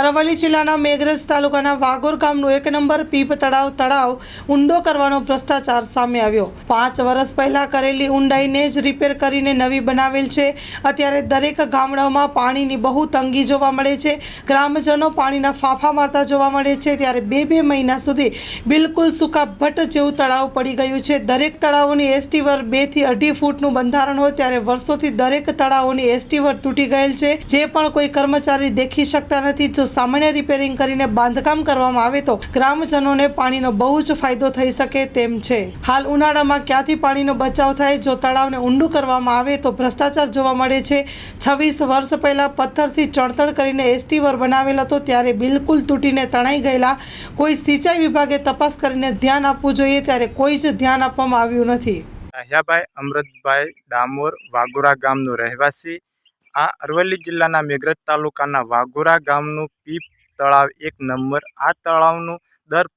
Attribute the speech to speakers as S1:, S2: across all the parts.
S1: અરવલ્લી જિલ્લાના મેઘરજ તાલુકાના વાગોર ગામનું એક નંબર પીપ તળાવ તળાવ ઊંડો કરવાનો ભ્રષ્ટાચાર સામે આવ્યો. પાંચ વર્ષ પહેલા કરેલી ઊંડાઈને જ રિપેર કરીને નવી બનાવેલ છે. અત્યારે દરેક ગામડાઓમાં પાણીની બહુ તંગી જોવા મળે છે. ગ્રામજનો પાણીના ફાફા મારતા જોવા મળે છે. ત્યારે બે બે મહિના સુધી બિલકુલ સૂકા ભટ્ટ જેવું તળાવ પડી ગયું છે. દરેક તળાવોની એસટી વર બેથી અઢી ફૂટનું બંધારણ હોય ત્યારે વર્ષોથી દરેક તળાવોની એસટી વર તૂટી ગયેલ છે. જે પણ કોઈ કર્મચારી દેખી શકતા નથી જો સામાન્ય રિપેરિંગ કરીને બાંધકામ કરવામાં આવે તો ગ્રામજનોને પાણીનો બહુ જ ફાયદો થઈ શકે તેમ છે. હાલ ઉનાળામાં ક્યાંથી પાણીનો બચાવ થાય, જો તળાવને ઊંડું કરવામાં આવે તો ભ્રષ્ટાચાર જોવા મળે છે. છવ્વીસ વર્ષ પહેલાં પથ્થરથી ચણતર કરીને એસટી વર બનાવેલ હતો, ત્યારે બિલકુલ તૂટીને તણાઈ ગયેલા. કોઈ સિંચાઈ વિભાગે તપાસ કરીને ધ્યાન આપવું જોઈએ, ત્યારે કોઈ જ ધ્યાન આપવામાં આવ્યું નથી.
S2: રાહ્યાભાઈ, અમૃતભાઈ ડામોર, વાગોરા ગામનો રહેવાસી. આ અરવલ્લી જિલ્લાના મેઘરજ તાલુકાના વાઘોરા ગામનું પીપ તળાવ એક નંબર. આ તળાવનું દર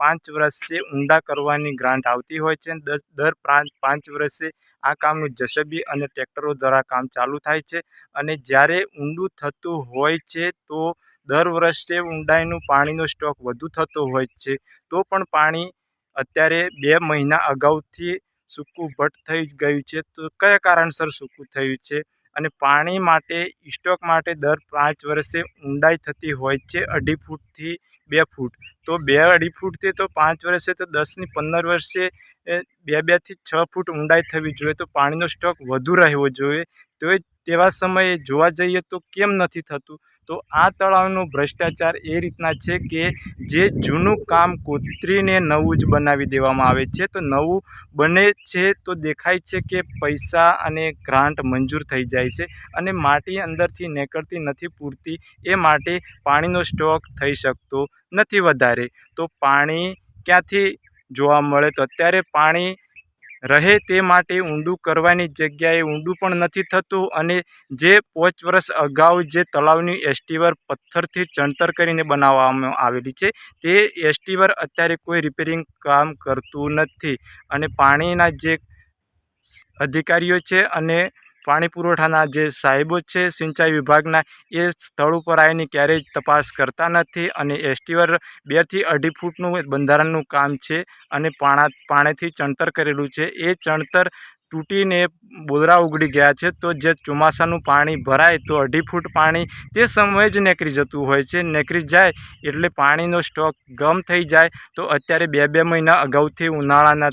S2: પાંચ વર્ષે ઊંડા કરવાની ગ્રાન્ટ આવતી હોય છે. દર પ્રાંત પાંચ વર્ષે આ કામનું જસબી અને ટ્રેક્ટરો દ્વારા કામ ચાલુ થાય છે અને જ્યારે ઊંડું થતું હોય છે તો દર વર્ષે ઊંડાઈનું પાણીનો સ્ટોક વધુ થતો હોય છે. તો પણ પાણી અત્યારે બે મહિના અગાઉથી સૂકું ભટ્ટ થઈ ગયું છે. તો કયા કારણસર સૂકું થયું છે? અને પાણી માટે, સ્ટોક માટે દર પાંચ વર્ષે ઊંડાઈ થતી હોય છે અઢી ફૂટથી બે ફૂટ. તો બે અઢી ફૂટથી તો પાંચ વર્ષે તો દસની પંદર વર્ષે બે, બેથી છ ફૂટ ઊંડાઈ થવી જોઈએ. તો પાણીનો સ્ટોક વધુ રહેવો જોઈએ. તો તેવા સમયે જોવા જઈએ તો કેમ નથી થતું? તો આ તળાવનો ભ્રષ્ટાચાર એ રીતના છે કે જે જૂનું કામ કોતરીને નવું જ બનાવી દેવામાં આવે છે. તો નવું બને છે તો દેખાય છે કે પૈસા અને ગ્રાન્ટ મંજૂર થઈ જાય છે અને માટી અંદરથી નીકળતી નથી પૂરતી. એ માટે પાણીનો સ્ટોક થઈ શકતો નથી વધારે. તો પાણી ક્યાંથી જોવા મળે? તો અત્યારે પાણી રહે તે માટે ઊંડું કરવાની જગ્યાએ ઊંડું પણ નથી થતું અને જે પાંચ વર્ષ અગાઉ જે તળાવની એસટીવર પથ્થરથી ચણતર કરીને બનાવવામાં આવેલી છે, તે એસટીવર અત્યારે કોઈ રિપેરિંગ કામ કરતું નથી અને પાણીના જે અધિકારીઓ છે અને પાણી પુરવઠાના જે સાહેબો છે, સિંચાઈ વિભાગના, એ સ્થળ ઉપર આવીને ક્યારેય તપાસ કરતા નથી અને એસટીવર બેથી અઢી ફૂટનું બંધારણનું કામ છે અને પાણા, પાણીથી ચણતર કરેલું છે. એ ચણતર તૂટીને બોદરા ઉગડી ગયા છે તો જે ચોમાસાનું પાણી ભરાય તો અઢી ફૂટ પાણી તે સમયે જ નીકળી જતું હોય છે. નીકળી જાય એટલે પાણીનો સ્ટોક ગમ થઈ જાય તો અત્યારે બે બે મહિના અગાઉથી ઉનાળાના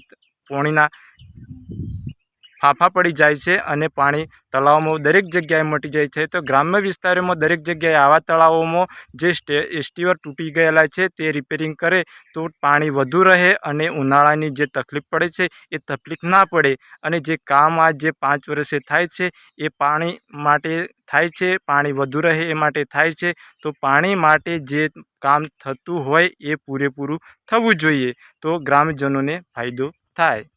S2: પોણીના ફાંફા પડી જાય છે અને પાણી તળાવમાં દરેક જગ્યાએ મટી જાય છે. તો ગ્રામ્ય વિસ્તારોમાં દરેક જગ્યાએ આવા તળાવોમાં જે સ્ટે એસ્ટીવર તૂટી ગયેલા છે તે રિપેરિંગ કરે તો પાણી વધુ રહે અને ઉનાળાની જે તકલીફ પડે છે એ તકલીફ ના પડે અને જે કામ આ જે પાંચ વર્ષે થાય છે એ પાણી માટે થાય છે, પાણી વધુ રહે એ માટે થાય છે. તો પાણી માટે જે કામ થતું હોય એ પૂરેપૂરું થવું જોઈએ તો ગ્રામજનોને ફાયદો થાય.